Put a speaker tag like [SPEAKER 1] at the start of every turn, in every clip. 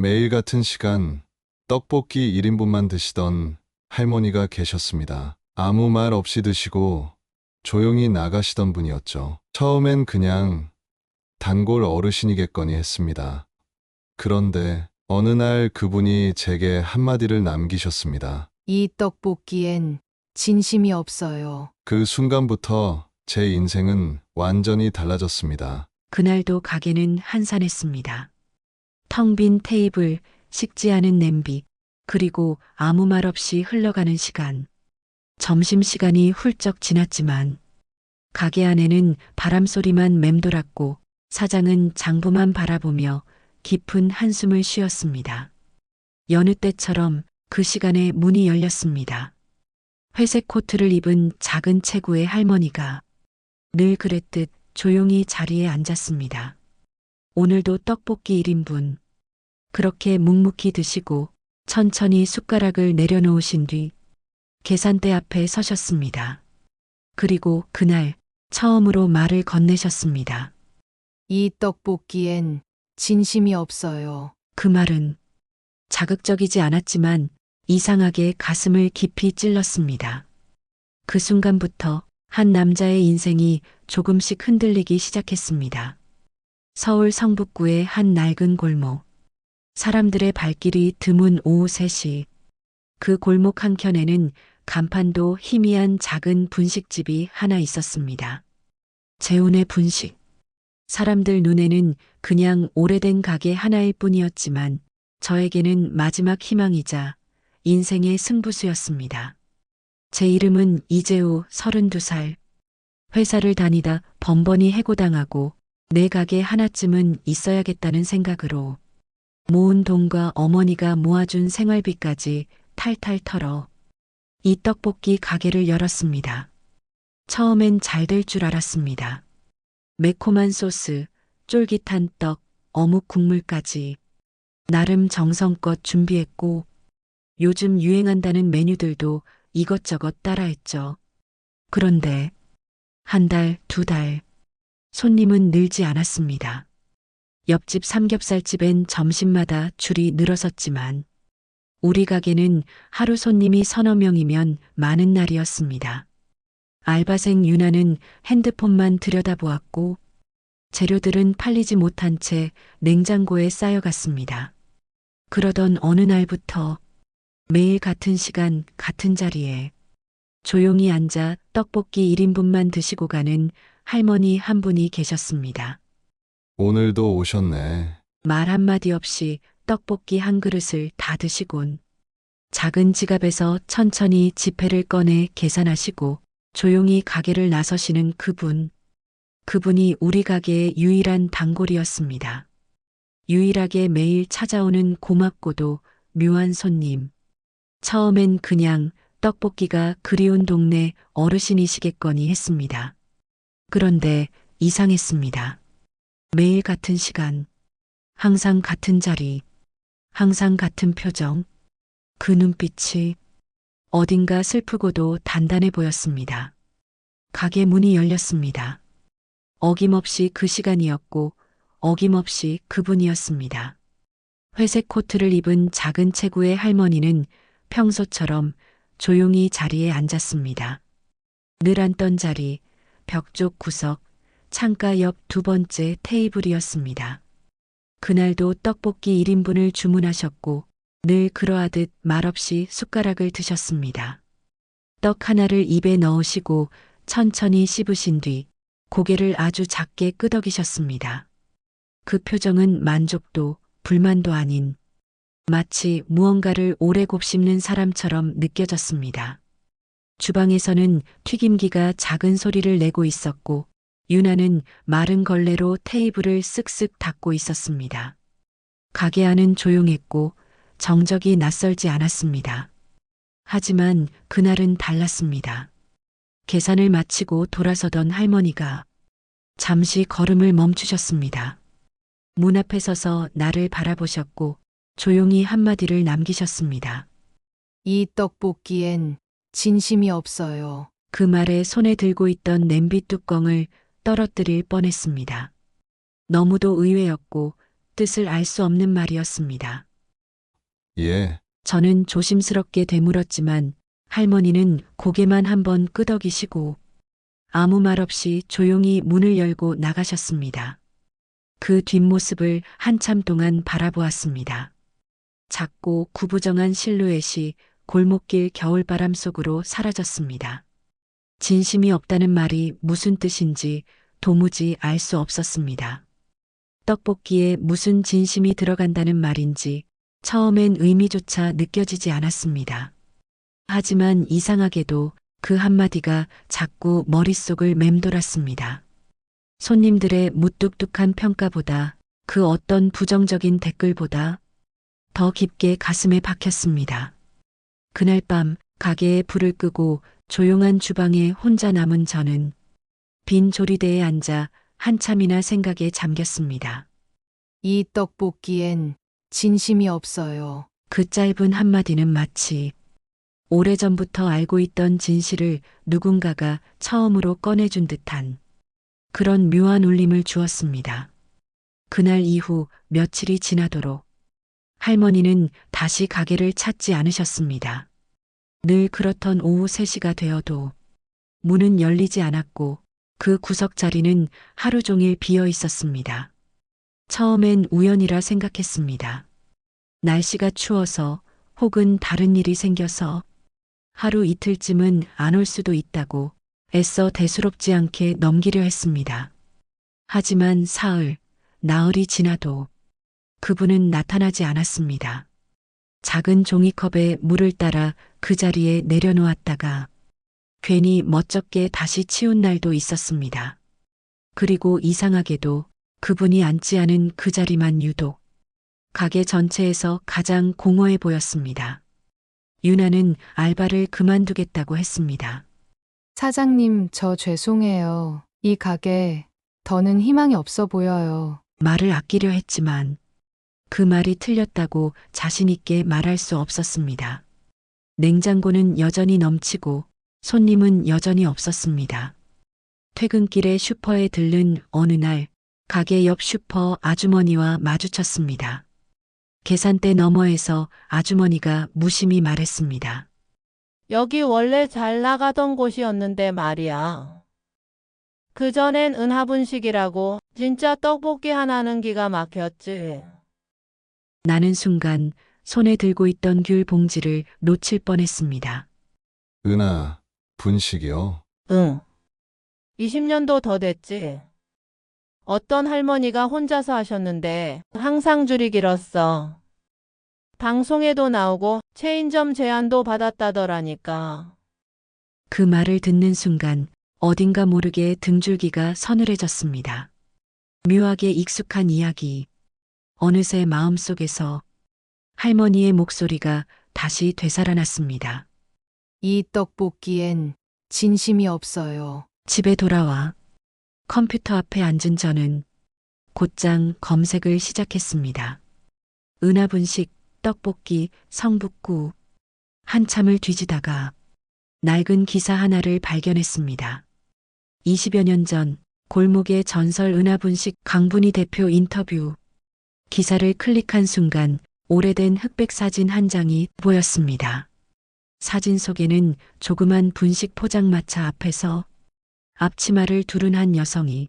[SPEAKER 1] 매일 같은 시간 떡볶이 1인분만 드시던 할머니가 계셨습니다. 아무 말 없이 드시고 조용히 나가시던 분이었죠. 처음엔 그냥 단골 어르신이겠거니 했습니다. 그런데 어느 날 그분이 제게 한마디를 남기셨습니다.
[SPEAKER 2] 이 떡볶이엔 진심이 없어요.
[SPEAKER 1] 그 순간부터 제 인생은 완전히 달라졌습니다.
[SPEAKER 3] 그날도 가게는 한산했습니다. 텅 빈 테이블, 식지 않은 냄비, 그리고 아무 말 없이 흘러가는 시간. 점심시간이 훌쩍 지났지만 가게 안에는 바람소리만 맴돌았고 사장은 장부만 바라보며 깊은 한숨을 쉬었습니다. 여느 때처럼 그 시간에 문이 열렸습니다. 회색 코트를 입은 작은 체구의 할머니가 늘 그랬듯 조용히 자리에 앉았습니다. 오늘도 떡볶이 1인분. 그렇게 묵묵히 드시고 천천히 숟가락을 내려놓으신 뒤 계산대 앞에 서셨습니다. 그리고 그날 처음으로 말을 건네셨습니다.
[SPEAKER 2] 이 떡볶이엔 진심이 없어요.
[SPEAKER 3] 그 말은 자극적이지 않았지만 이상하게 가슴을 깊이 찔렀습니다. 그 순간부터 한 남자의 인생이 조금씩 흔들리기 시작했습니다. 서울 성북구의 한 낡은 골목. 사람들의 발길이 드문 오후 3시. 그 골목 한켠에는 간판도 희미한 작은 분식집이 하나 있었습니다. 재훈의 분식. 사람들 눈에는 그냥 오래된 가게 하나일 뿐이었지만 저에게는 마지막 희망이자 인생의 승부수였습니다. 제 이름은 이재우 32살. 회사를 다니다 번번이 해고당하고 내 가게 하나쯤은 있어야겠다는 생각으로 모은 돈과 어머니가 모아준 생활비까지 탈탈 털어 이 떡볶이 가게를 열었습니다. 처음엔 잘 될 줄 알았습니다. 매콤한 소스, 쫄깃한 떡, 어묵 국물까지 나름 정성껏 준비했고 요즘 유행한다는 메뉴들도 이것저것 따라했죠. 그런데 한 달, 두 달, 손님은 늘지 않았습니다. 옆집 삼겹살집엔 점심마다 줄이 늘어섰지만 우리 가게는 하루 손님이 서너 명이면 많은 날이었습니다. 알바생 유나는 핸드폰만 들여다보았고 재료들은 팔리지 못한 채 냉장고에 쌓여갔습니다. 그러던 어느 날부터 매일 같은 시간, 같은 자리에 조용히 앉아 떡볶이 1인분만 드시고 가는 할머니 한 분이 계셨습니다.
[SPEAKER 1] 오늘도 오셨네.
[SPEAKER 3] 말 한마디 없이 떡볶이 한 그릇을 다 드시곤 작은 지갑에서 천천히 지폐를 꺼내 계산하시고 조용히 가게를 나서시는 그분. 그분이 우리 가게의 유일한 단골이었습니다. 유일하게 매일 찾아오는 고맙고도 묘한 손님. 처음엔 그냥 떡볶이가 그리운 동네 어르신이시겠거니 했습니다. 그런데 이상했습니다. 매일 같은 시간, 항상 같은 자리, 항상 같은 표정, 그 눈빛이 어딘가 슬프고도 단단해 보였습니다. 가게 문이 열렸습니다. 어김없이 그 시간이었고 어김없이 그분이었습니다. 회색 코트를 입은 작은 체구의 할머니는 평소처럼 조용히 자리에 앉았습니다. 늘 앉던 자리, 벽쪽 구석, 창가 옆 두 번째 테이블이었습니다. 그날도 떡볶이 1인분을 주문하셨고 늘 그러하듯 말없이 숟가락을 드셨습니다. 떡 하나를 입에 넣으시고 천천히 씹으신 뒤 고개를 아주 작게 끄덕이셨습니다. 그 표정은 만족도, 불만도 아닌 마치 무언가를 오래 곱씹는 사람처럼 느껴졌습니다. 주방에서는 튀김기가 작은 소리를 내고 있었고 유나는 마른 걸레로 테이블을 쓱쓱 닦고 있었습니다. 가게 안은 조용했고 정적이 낯설지 않았습니다. 하지만 그날은 달랐습니다. 계산을 마치고 돌아서던 할머니가 잠시 걸음을 멈추셨습니다. 문 앞에 서서 나를 바라보셨고 조용히 한마디를 남기셨습니다.
[SPEAKER 2] 이 떡볶이엔 진심이 없어요.
[SPEAKER 3] 그 말에 손에 들고 있던 냄비 뚜껑을 떨어뜨릴 뻔했습니다. 너무도 의외였고 뜻을 알 수 없는 말이었습니다.
[SPEAKER 1] 예,
[SPEAKER 3] 저는 조심스럽게 되물었지만 할머니는 고개만 한번 끄덕이시고 아무 말 없이 조용히 문을 열고 나가셨습니다. 그 뒷모습을 한참 동안 바라보았습니다. 작고 구부정한 실루엣이 골목길 겨울바람 속으로 사라졌습니다. 진심이 없다는 말이 무슨 뜻인지 도무지 알 수 없었습니다. 떡볶이에 무슨 진심이 들어간다는 말인지 처음엔 의미조차 느껴지지 않았습니다. 하지만 이상하게도 그 한마디가 자꾸 머릿속을 맴돌았습니다. 손님들의 무뚝뚝한 평가보다 그 어떤 부정적인 댓글보다 더 깊게 가슴에 박혔습니다. 그날 밤 가게에 불을 끄고 조용한 주방에 혼자 남은 저는 빈 조리대에 앉아 한참이나 생각에 잠겼습니다.
[SPEAKER 2] 이 떡볶이엔 진심이 없어요.
[SPEAKER 3] 그 짧은 한마디는 마치 오래전부터 알고 있던 진실을 누군가가 처음으로 꺼내준 듯한 그런 묘한 울림을 주었습니다. 그날 이후 며칠이 지나도록 할머니는 다시 가게를 찾지 않으셨습니다. 늘 그렇던 오후 3시가 되어도 문은 열리지 않았고 그 구석 자리는 하루 종일 비어 있었습니다. 처음엔 우연이라 생각했습니다. 날씨가 추워서 혹은 다른 일이 생겨서 하루 이틀쯤은 안 올 수도 있다고 애써 대수롭지 않게 넘기려 했습니다. 하지만 사흘, 나흘이 지나도 그분은 나타나지 않았습니다. 작은 종이컵에 물을 따라 그 자리에 내려놓았다가 괜히 멋쩍게 다시 치운 날도 있었습니다. 그리고 이상하게도 그분이 앉지 않은 그 자리만 유독 가게 전체에서 가장 공허해 보였습니다. 유나는 알바를 그만두겠다고 했습니다.
[SPEAKER 2] 사장님, 저 죄송해요. 이 가게 더는 희망이 없어 보여요.
[SPEAKER 3] 말을 아끼려 했지만 그 말이 틀렸다고 자신있게 말할 수 없었습니다. 냉장고는 여전히 넘치고 손님은 여전히 없었습니다. 퇴근길에 슈퍼에 들른 어느 날 가게 옆 슈퍼 아주머니와 마주쳤습니다. 계산대 너머에서 아주머니가 무심히 말했습니다.
[SPEAKER 4] 여기 원래 잘 나가던 곳이었는데 말이야. 그전엔 은하분식이라고 진짜 떡볶이 하나는 기가 막혔지.
[SPEAKER 3] 나는 순간 손에 들고 있던 귤 봉지를 놓칠 뻔했습니다.
[SPEAKER 1] 은하, 분식이요.
[SPEAKER 4] 응. 20년도 더 됐지. 어떤 할머니가 혼자서 하셨는데 항상 줄이 길었어. 방송에도 나오고 체인점 제안도 받았다더라니까.
[SPEAKER 3] 그 말을 듣는 순간 어딘가 모르게 등줄기가 서늘해졌습니다. 묘하게 익숙한 이야기. 어느새 마음속에서 할머니의 목소리가 다시 되살아났습니다.
[SPEAKER 2] 이 떡볶이엔 진심이 없어요.
[SPEAKER 3] 집에 돌아와 컴퓨터 앞에 앉은 저는 곧장 검색을 시작했습니다. 은하분식, 떡볶이, 성북구. 한참을 뒤지다가 낡은 기사 하나를 발견했습니다. 20여 년 전 골목의 전설 은하분식 강분희 대표 인터뷰. 기사를 클릭한 순간 오래된 흑백 사진 한 장이 보였습니다. 사진 속에는 조그만 분식 포장마차 앞에서 앞치마를 두른 한 여성이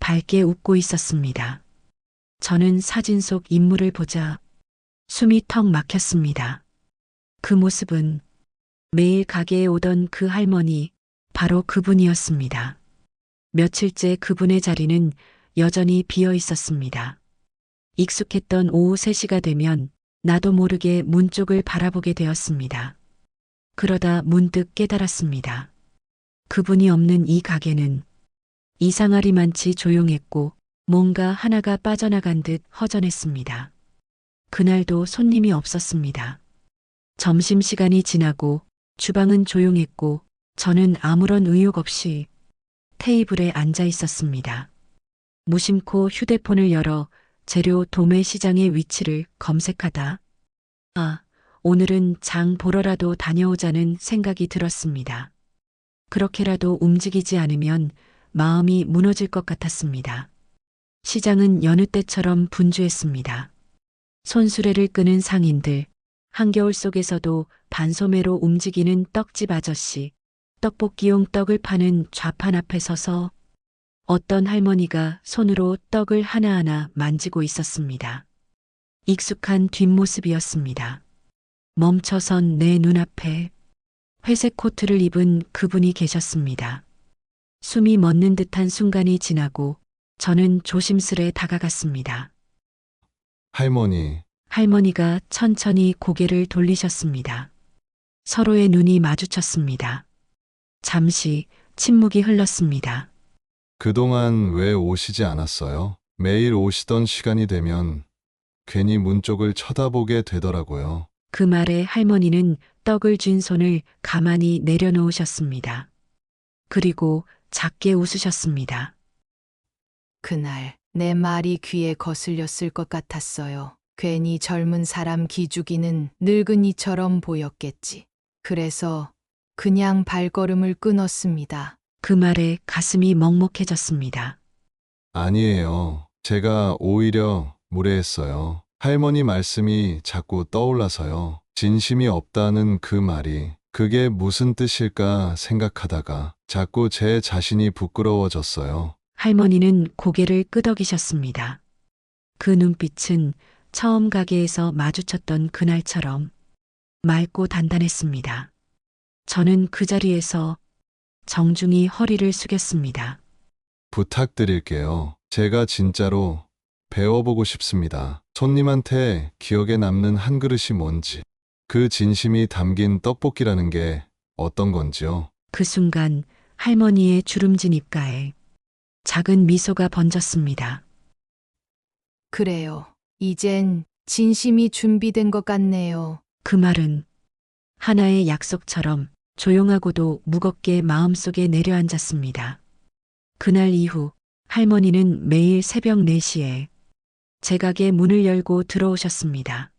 [SPEAKER 3] 밝게 웃고 있었습니다. 저는 사진 속 인물을 보자 숨이 턱 막혔습니다. 그 모습은 매일 가게에 오던 그 할머니, 바로 그분이었습니다. 며칠째 그분의 자리는 여전히 비어 있었습니다. 익숙했던 오후 3시가 되면 나도 모르게 문 쪽을 바라보게 되었습니다. 그러다 문득 깨달았습니다. 그분이 없는 이 가게는 이상하리만치 조용했고 뭔가 하나가 빠져나간 듯 허전했습니다. 그날도 손님이 없었습니다. 점심시간이 지나고 주방은 조용했고 저는 아무런 의욕 없이 테이블에 앉아 있었습니다. 무심코 휴대폰을 열어 재료 도매 시장의 위치를 검색하다. 아, 오늘은 장 보러라도 다녀오자는 생각이 들었습니다. 그렇게라도 움직이지 않으면 마음이 무너질 것 같았습니다. 시장은 여느 때처럼 분주했습니다. 손수레를 끄는 상인들, 한겨울 속에서도 반소매로 움직이는 떡집 아저씨, 떡볶이용 떡을 파는 좌판 앞에 서서 어떤 할머니가 손으로 떡을 하나하나 만지고 있었습니다. 익숙한 뒷모습이었습니다. 멈춰선 내 눈앞에 회색 코트를 입은 그분이 계셨습니다. 숨이 멎는 듯한 순간이 지나고 저는 조심스레 다가갔습니다.
[SPEAKER 1] 할머니,
[SPEAKER 3] 할머니가 천천히 고개를 돌리셨습니다. 서로의 눈이 마주쳤습니다. 잠시 침묵이 흘렀습니다.
[SPEAKER 1] 그동안 왜 오시지 않았어요? 매일 오시던 시간이 되면 괜히 문 쪽을 쳐다보게 되더라고요.
[SPEAKER 3] 그 말에 할머니는 떡을 쥔 손을 가만히 내려놓으셨습니다. 그리고 작게 웃으셨습니다.
[SPEAKER 2] 그날 내 말이 귀에 거슬렸을 것 같았어요. 괜히 젊은 사람 기죽이는 늙은이처럼 보였겠지. 그래서 그냥 발걸음을 끊었습니다.
[SPEAKER 3] 그 말에 가슴이 먹먹해졌습니다.
[SPEAKER 1] 아니에요. 제가 오히려 무례했어요. 할머니 말씀이 자꾸 떠올라서요. 진심이 없다는 그 말이 그게 무슨 뜻일까 생각하다가 자꾸 제 자신이 부끄러워졌어요.
[SPEAKER 3] 할머니는 고개를 끄덕이셨습니다. 그 눈빛은 처음 가게에서 마주쳤던 그날처럼 맑고 단단했습니다. 저는 그 자리에서 정중히 허리를 숙였습니다.
[SPEAKER 1] 부탁드릴게요. 제가 진짜로 배워보고 싶습니다. 손님한테 기억에 남는 한 그릇이 뭔지, 그 진심이 담긴 떡볶이라는 게 어떤 건지요.
[SPEAKER 3] 그 순간 할머니의 주름진 입가에 작은 미소가 번졌습니다.
[SPEAKER 2] 그래요. 이젠 진심이 준비된 것 같네요.
[SPEAKER 3] 그 말은 하나의 약속처럼 조용하고도 무겁게 마음속에 내려앉았습니다. 그날 이후 할머니는 매일 새벽 4시에 제 가게 문을 열고 들어오셨습니다.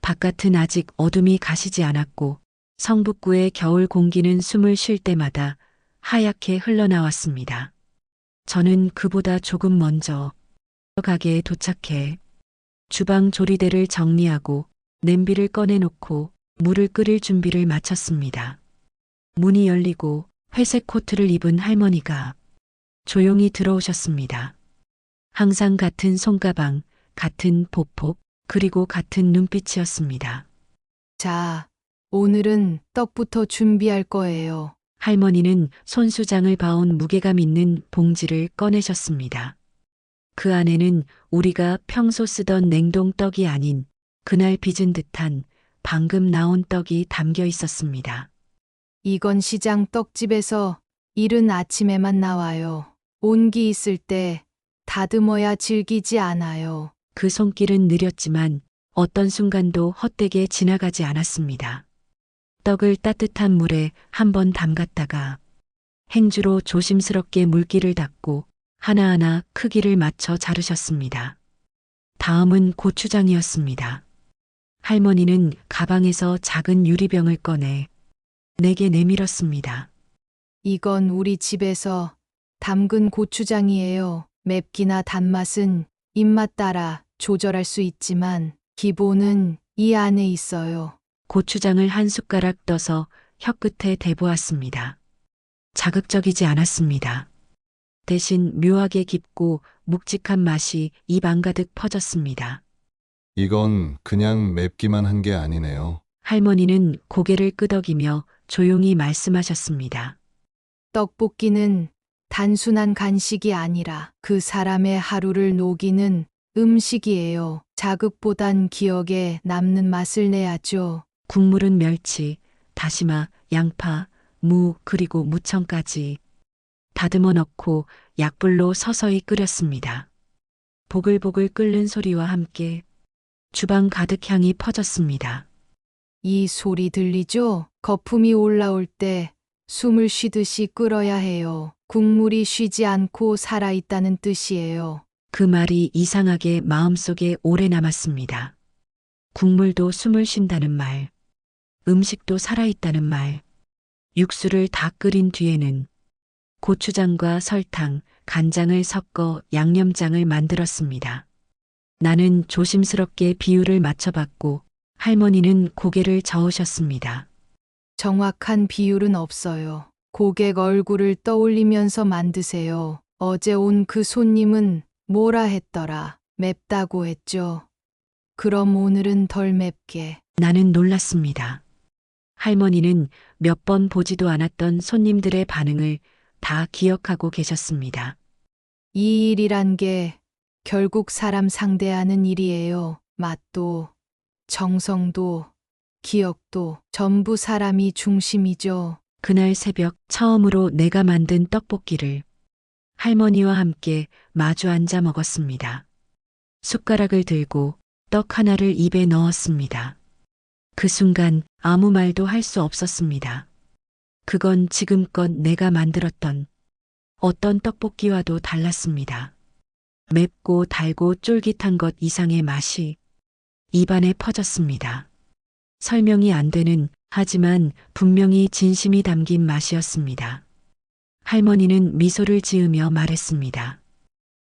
[SPEAKER 3] 바깥은 아직 어둠이 가시지 않았고 성북구의 겨울 공기는 숨을 쉴 때마다 하얗게 흘러나왔습니다. 저는 그보다 조금 먼저 가게에 도착해 주방 조리대를 정리하고 냄비를 꺼내놓고 물을 끓일 준비를 마쳤습니다. 문이 열리고 회색 코트를 입은 할머니가 조용히 들어오셨습니다. 항상 같은 손가방, 같은 보폭, 그리고 같은 눈빛이었습니다.
[SPEAKER 2] 자, 오늘은 떡부터 준비할 거예요.
[SPEAKER 3] 할머니는 손수장을 봐온 무게감 있는 봉지를 꺼내셨습니다. 그 안에는 우리가 평소 쓰던 냉동떡이 아닌 그날 빚은 듯한 방금 나온 떡이 담겨 있었습니다.
[SPEAKER 2] 이건 시장 떡집에서 이른 아침에만 나와요. 온기 있을 때 다듬어야 질기지 않아요.
[SPEAKER 3] 그 손길은 느렸지만 어떤 순간도 헛되게 지나가지 않았습니다. 떡을 따뜻한 물에 한 번 담갔다가 행주로 조심스럽게 물기를 닦고 하나하나 크기를 맞춰 자르셨습니다. 다음은 고추장이었습니다. 할머니는 가방에서 작은 유리병을 꺼내 내게 내밀었습니다.
[SPEAKER 2] 이건 우리 집에서 담근 고추장이에요. 맵기나 단맛은 입맛 따라 조절할 수 있지만 기본은 이 안에 있어요.
[SPEAKER 3] 고추장을 한 숟가락 떠서 혀끝에 대보았습니다. 자극적이지 않았습니다. 대신 묘하게 깊고 묵직한 맛이 입 안가득 퍼졌습니다.
[SPEAKER 1] 이건 그냥 맵기만 한 게 아니네요.
[SPEAKER 3] 할머니는 고개를 끄덕이며 조용히 말씀하셨습니다.
[SPEAKER 2] 떡볶이는 단순한 간식이 아니라 그 사람의 하루를 녹이는 음식이에요. 자극보단 기억에 남는 맛을 내야죠.
[SPEAKER 3] 국물은 멸치, 다시마, 양파, 무, 그리고 무청까지 다듬어 넣고 약불로 서서히 끓였습니다. 보글보글 끓는 소리와 함께 주방 가득 향이 퍼졌습니다.
[SPEAKER 2] 이 소리 들리죠? 거품이 올라올 때 숨을 쉬듯이 끓어야 해요. 국물이 쉬지 않고 살아있다는 뜻이에요.
[SPEAKER 3] 그 말이 이상하게 마음속에 오래 남았습니다. 국물도 숨을 쉰다는 말, 음식도 살아있다는 말, 육수를 다 끓인 뒤에는 고추장과 설탕, 간장을 섞어 양념장을 만들었습니다. 나는 조심스럽게 비율을 맞춰봤고 할머니는 고개를 저으셨습니다.
[SPEAKER 2] 정확한 비율은 없어요. 고객 얼굴을 떠올리면서 만드세요. 어제 온 그 손님은 뭐라 했더라. 맵다고 했죠. 그럼 오늘은 덜 맵게.
[SPEAKER 3] 나는 놀랐습니다. 할머니는 몇 번 보지도 않았던 손님들의 반응을 다 기억하고 계셨습니다.
[SPEAKER 2] 이 일이란 게 결국 사람 상대하는 일이에요. 맛도, 정성도, 기억도 전부 사람이 중심이죠.
[SPEAKER 3] 그날 새벽 처음으로 내가 만든 떡볶이를 할머니와 함께 마주 앉아 먹었습니다. 숟가락을 들고 떡 하나를 입에 넣었습니다. 그 순간 아무 말도 할 수 없었습니다. 그건 지금껏 내가 만들었던 어떤 떡볶이와도 달랐습니다. 맵고 달고 쫄깃한 것 이상의 맛이 입안에 퍼졌습니다. 설명이 안 되는 하지만 분명히 진심이 담긴 맛이었습니다. 할머니는 미소를 지으며 말했습니다.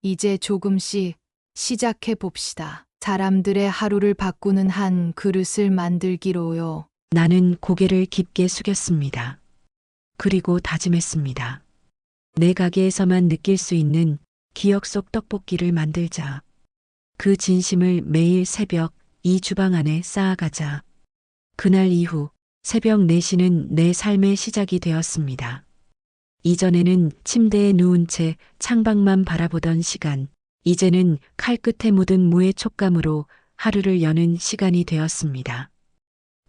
[SPEAKER 2] 이제 조금씩 시작해 봅시다. 사람들의 하루를 바꾸는 한 그릇을 만들기로요.
[SPEAKER 3] 나는 고개를 깊게 숙였습니다. 그리고 다짐했습니다. 내 가게에서만 느낄 수 있는 기억 속 떡볶이를 만들자. 그 진심을 매일 새벽 이 주방 안에 쌓아가자. 그날 이후 새벽 4시는 내 삶의 시작이 되었습니다. 이전에는 침대에 누운 채 창밖만 바라보던 시간, 이제는 칼끝에 묻은 무의 촉감으로 하루를 여는 시간이 되었습니다.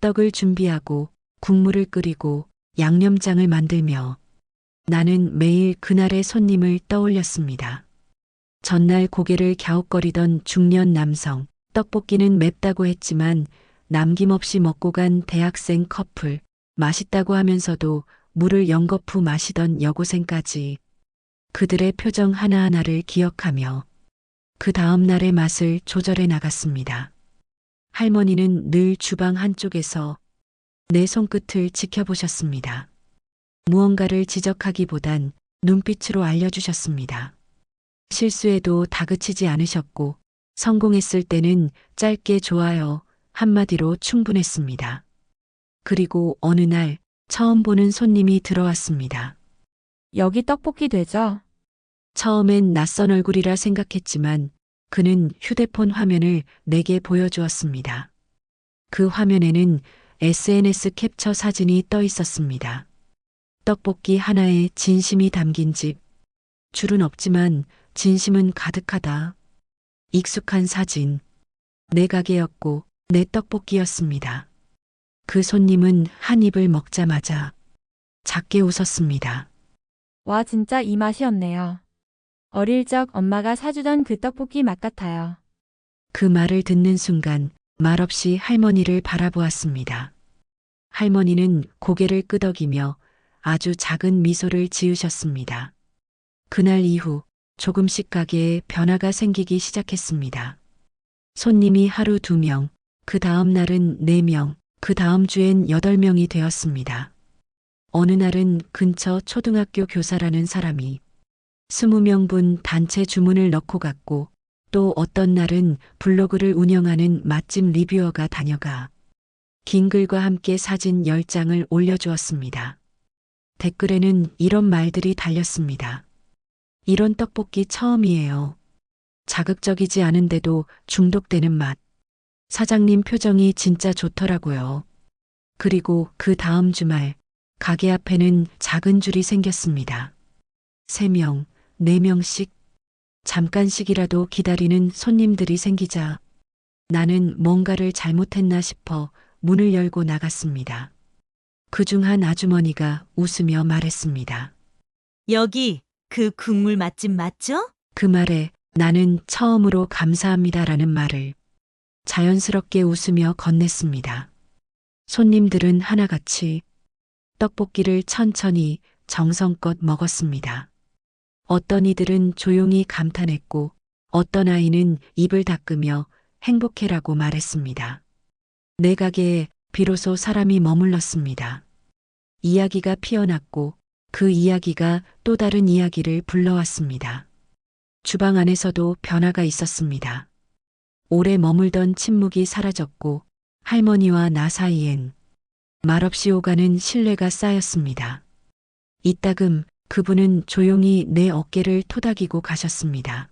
[SPEAKER 3] 떡을 준비하고 국물을 끓이고 양념장을 만들며 나는 매일 그날의 손님을 떠올렸습니다. 전날 고개를 갸웃거리던 중년 남성, 떡볶이는 맵다고 했지만 남김없이 먹고 간 대학생 커플, 맛있다고 하면서도 물을 연거푸 마시던 여고생까지 그들의 표정 하나하나를 기억하며 그 다음 날의 맛을 조절해 나갔습니다. 할머니는 늘 주방 한쪽에서 내 손끝을 지켜보셨습니다. 무언가를 지적하기보단 눈빛으로 알려주셨습니다. 실수에도 다그치지 않으셨고 성공했을 때는 짧게 좋아요 한마디로 충분했습니다. 그리고 어느 날 처음 보는 손님이 들어왔습니다.
[SPEAKER 5] 여기 떡볶이 되죠?
[SPEAKER 3] 처음엔 낯선 얼굴이라 생각했지만 그는 휴대폰 화면을 내게 보여주었습니다. 그 화면에는 SNS 캡처 사진이 떠 있었습니다. 떡볶이 하나에 진심이 담긴 집. 줄은 없지만 진심은 가득하다. 익숙한 사진. 내 가게였고 내 떡볶이였습니다. 그 손님은 한 입을 먹자마자 작게 웃었습니다.
[SPEAKER 5] 와, 진짜 이 맛이었네요. 어릴 적 엄마가 사주던 그 떡볶이 맛 같아요.
[SPEAKER 3] 그 말을 듣는 순간 말없이 할머니를 바라보았습니다. 할머니는 고개를 끄덕이며 아주 작은 미소를 지으셨습니다. 그날 이후 조금씩 가게에 변화가 생기기 시작했습니다. 손님이 하루 두 명, 그 다음 날은 네 명, 그 다음 주엔 여덟 명이 되었습니다. 어느 날은 근처 초등학교 교사라는 사람이 20명분 단체 주문을 넣고 갔고 또 어떤 날은 블로그를 운영하는 맛집 리뷰어가 다녀가 긴 글과 함께 사진 10장을 올려주었습니다. 댓글에는 이런 말들이 달렸습니다. 이런 떡볶이 처음이에요. 자극적이지 않은데도 중독되는 맛. 사장님 표정이 진짜 좋더라고요. 그리고 그 다음 주말 가게 앞에는 작은 줄이 생겼습니다. 3명, 4명씩 잠깐씩이라도 기다리는 손님들이 생기자 나는 뭔가를 잘못했나 싶어 문을 열고 나갔습니다. 그 중 한 아주머니가 웃으며 말했습니다.
[SPEAKER 6] 여기 그 국물 맛집 맞죠?
[SPEAKER 3] 그 말에 나는 처음으로 감사합니다라는 말을 자연스럽게 웃으며 건넸습니다. 손님들은 하나같이 떡볶이를 천천히 정성껏 먹었습니다. 어떤 이들은 조용히 감탄했고 어떤 아이는 입을 닦으며 행복해라고 말했습니다. 내 가게에 비로소 사람이 머물렀습니다. 이야기가 피어났고 그 이야기가 또 다른 이야기를 불러왔습니다. 주방 안에서도 변화가 있었습니다. 오래 머물던 침묵이 사라졌고 할머니와 나 사이엔 말없이 오가는 신뢰가 쌓였습니다. 이따금 그분은 조용히 내 어깨를 토닥이고 가셨습니다.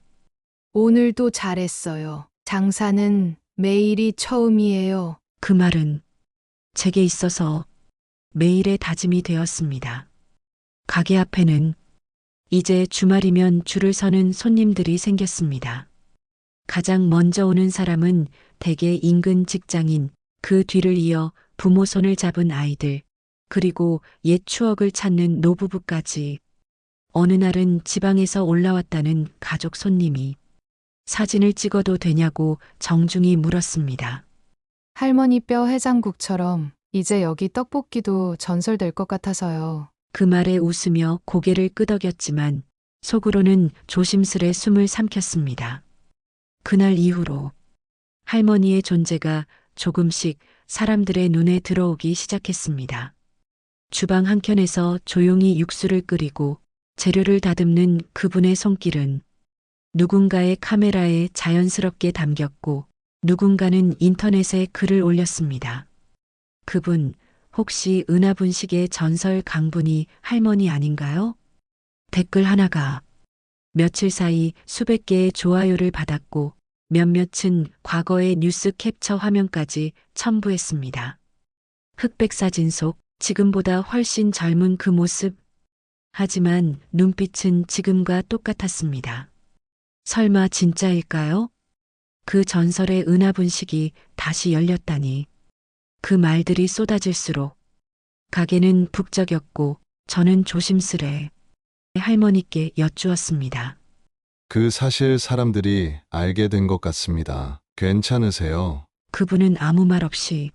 [SPEAKER 2] 오늘도 잘했어요. 장사는 매일이 처음이에요.
[SPEAKER 3] 그 말은 제게 있어서 매일의 다짐이 되었습니다. 가게 앞에는 이제 주말이면 줄을 서는 손님들이 생겼습니다. 가장 먼저 오는 사람은 대개 인근 직장인, 그 뒤를 이어 부모 손을 잡은 아이들, 그리고 옛 추억을 찾는 노부부까지 어느 날은 지방에서 올라왔다는 가족 손님이 사진을 찍어도 되냐고 정중히 물었습니다.
[SPEAKER 2] 할머니 뼈 해장국처럼 이제 여기 떡볶이도 전설될 것 같아서요.
[SPEAKER 3] 그 말에 웃으며 고개를 끄덕였지만 속으로는 조심스레 숨을 삼켰습니다. 그날 이후로 할머니의 존재가 조금씩 사람들의 눈에 들어오기 시작했습니다. 주방 한켠에서 조용히 육수를 끓이고 재료를 다듬는 그분의 손길은 누군가의 카메라에 자연스럽게 담겼고 누군가는 인터넷에 글을 올렸습니다. 그분 혹시 은하분식의 전설 강분이 할머니 아닌가요? 댓글 하나가 며칠 사이 수백 개의 좋아요를 받았고 몇몇은 과거의 뉴스 캡처 화면까지 첨부했습니다. 흑백 사진 속 지금보다 훨씬 젊은 그 모습. 하지만 눈빛은 지금과 똑같았습니다. 설마 진짜일까요? 그 전설의 은하분식이 다시 열렸다니. 그 말들이 쏟아질수록 가게는 북적였고 저는 조심스레 할머니께 여쭈었습니다.
[SPEAKER 1] 그 사실 사람들이 알게 된 것 같습니다. 괜찮으세요?
[SPEAKER 3] 그분은 아무 말 없이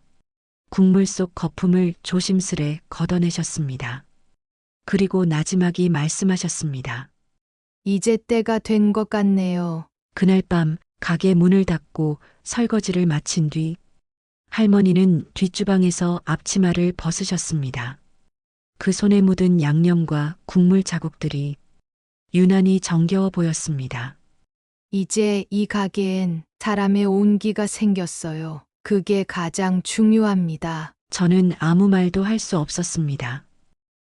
[SPEAKER 3] 국물 속 거품을 조심스레 걷어내셨습니다. 그리고 나지막이 말씀하셨습니다.
[SPEAKER 2] 이제 때가 된 것 같네요.
[SPEAKER 3] 그날 밤 가게 문을 닫고 설거지를 마친 뒤 할머니는 뒷주방에서 앞치마를 벗으셨습니다. 그 손에 묻은 양념과 국물 자국들이 유난히 정겨워 보였습니다.
[SPEAKER 2] 이제 이 가게엔 사람의 온기가 생겼어요. 그게 가장 중요합니다.
[SPEAKER 3] 저는 아무 말도 할 수 없었습니다.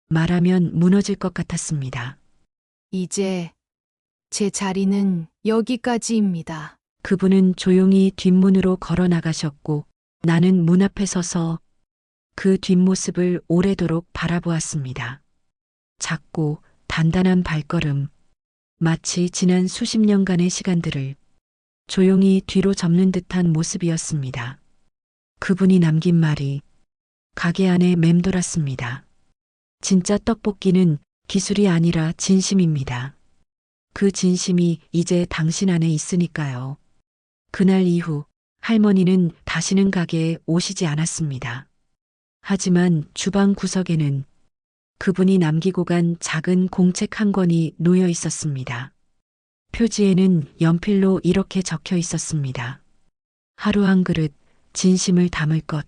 [SPEAKER 3] 말하면 무너질 것 같았습니다.
[SPEAKER 2] 이제 제 자리는 여기까지입니다.
[SPEAKER 3] 그분은 조용히 뒷문으로 걸어 나가셨고 나는 문 앞에 서서 그 뒷모습을 오래도록 바라보았습니다. 작고 단단한 발걸음, 마치 지난 수십 년간의 시간들을 조용히 뒤로 접는 듯한 모습이었습니다. 그분이 남긴 말이 가게 안에 맴돌았습니다. 진짜 떡볶이는 기술이 아니라 진심입니다. 그 진심이 이제 당신 안에 있으니까요. 그날 이후 할머니는 다시는 가게에 오시지 않았습니다. 하지만 주방 구석에는 그분이 남기고 간 작은 공책 한 권이 놓여 있었습니다. 표지에는 연필로 이렇게 적혀 있었습니다. 하루 한 그릇 진심을 담을 것.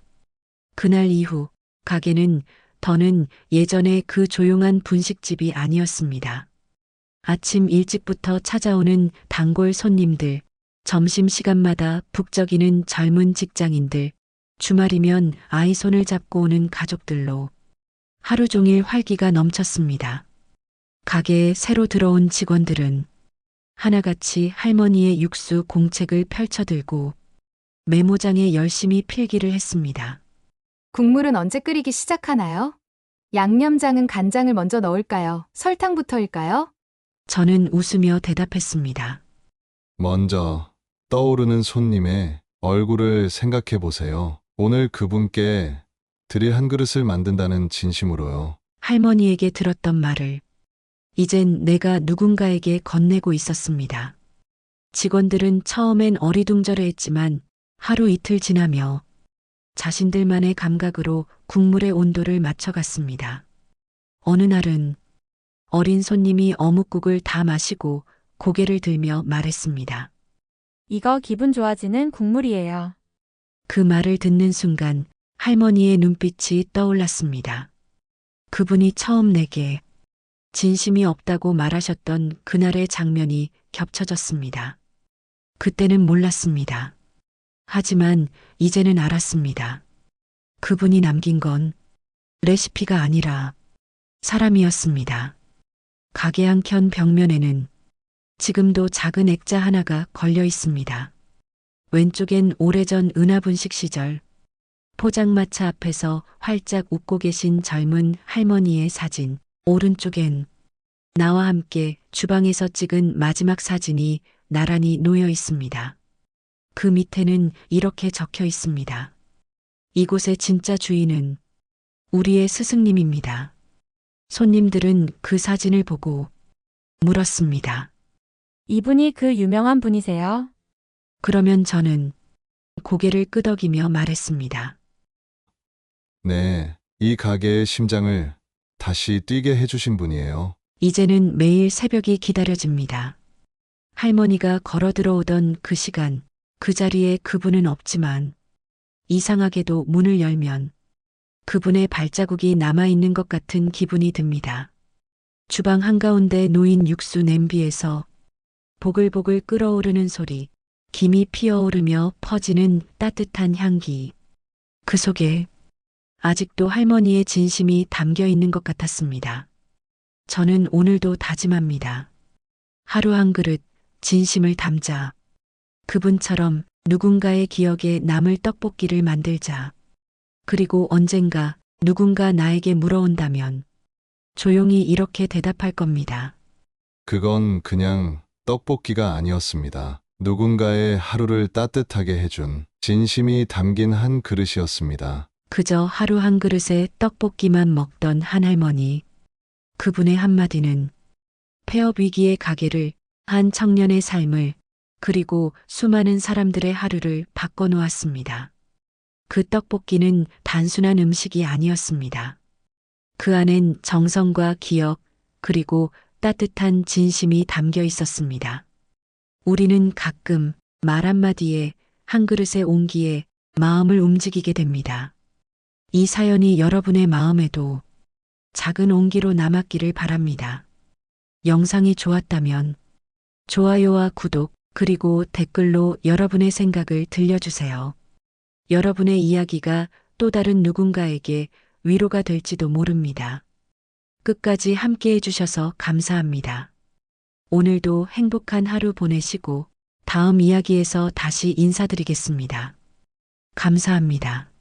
[SPEAKER 3] 그날 이후 가게는 더는 예전의 그 조용한 분식집이 아니었습니다. 아침 일찍부터 찾아오는 단골 손님들, 점심시간마다 북적이는 젊은 직장인들, 주말이면 아이 손을 잡고 오는 가족들로 하루 종일 활기가 넘쳤습니다. 가게에 새로 들어온 직원들은 하나같이 할머니의 육수 공책을 펼쳐들고 메모장에 열심히 필기를 했습니다.
[SPEAKER 2] 국물은 언제 끓이기 시작하나요? 양념장은 간장을 먼저 넣을까요? 설탕부터일까요?
[SPEAKER 3] 저는 웃으며 대답했습니다.
[SPEAKER 1] 먼저 떠오르는 손님의 얼굴을 생각해 보세요. 오늘 그분께 드릴 한 그릇을 만든다는 진심으로요.
[SPEAKER 3] 할머니에게 들었던 말을 이젠 내가 누군가에게 건네고 있었습니다. 직원들은 처음엔 어리둥절해 했지만 하루 이틀 지나며 자신들만의 감각으로 국물의 온도를 맞춰갔습니다. 어느 날은 어린 손님이 어묵국을 다 마시고 고개를 들며 말했습니다.
[SPEAKER 5] 이거 기분 좋아지는 국물이에요.
[SPEAKER 3] 그 말을 듣는 순간 할머니의 눈빛이 떠올랐습니다. 그분이 처음 내게 진심이 없다고 말하셨던 그날의 장면이 겹쳐졌습니다. 그때는 몰랐습니다. 하지만 이제는 알았습니다. 그분이 남긴 건 레시피가 아니라 사람이었습니다. 가게 한켠 벽면에는 지금도 작은 액자 하나가 걸려 있습니다. 왼쪽엔 오래전 은하분식 시절 포장마차 앞에서 활짝 웃고 계신 젊은 할머니의 사진, 오른쪽엔 나와 함께 주방에서 찍은 마지막 사진이 나란히 놓여 있습니다. 그 밑에는 이렇게 적혀 있습니다. 이곳의 진짜 주인은 우리의 스승님입니다. 손님들은 그 사진을 보고 물었습니다.
[SPEAKER 5] 이분이 그 유명한 분이세요?
[SPEAKER 3] 그러면 저는 고개를 끄덕이며 말했습니다.
[SPEAKER 1] 네, 이 가게의 심장을 다시 뛰게 해주신 분이에요.
[SPEAKER 3] 이제는 매일 새벽이 기다려집니다. 할머니가 걸어 들어오던 그 시간, 그 자리에 그분은 없지만 이상하게도 문을 열면 그분의 발자국이 남아있는 것 같은 기분이 듭니다. 주방 한가운데 놓인 육수 냄비에서 보글보글 끓어오르는 소리, 김이 피어오르며 퍼지는 따뜻한 향기. 그 속에 아직도 할머니의 진심이 담겨 있는 것 같았습니다. 저는 오늘도 다짐합니다. 하루 한 그릇 진심을 담자. 그분처럼 누군가의 기억에 남을 떡볶이를 만들자. 그리고 언젠가 누군가 나에게 물어온다면 조용히 이렇게 대답할 겁니다.
[SPEAKER 1] 그건 그냥 떡볶이가 아니었습니다. 누군가의 하루를 따뜻하게 해준 진심이 담긴 한 그릇이었습니다.
[SPEAKER 3] 그저 하루 한 그릇에 떡볶이만 먹던 한 할머니. 그분의 한마디는 폐업 위기의 가게를 한 청년의 삶을 그리고 수많은 사람들의 하루를 바꿔놓았습니다. 그 떡볶이는 단순한 음식이 아니었습니다. 그 안엔 정성과 기억 그리고 따뜻한 진심이 담겨 있었습니다. 우리는 가끔 말 한마디에 한 그릇의 온기에 마음을 움직이게 됩니다. 이 사연이 여러분의 마음에도 작은 온기로 남았기를 바랍니다. 영상이 좋았다면 좋아요와 구독 그리고 댓글로 여러분의 생각을 들려주세요. 여러분의 이야기가 또 다른 누군가에게 위로가 될지도 모릅니다. 끝까지 함께 해주셔서 감사합니다. 오늘도 행복한 하루 보내시고 다음 이야기에서 다시 인사드리겠습니다. 감사합니다.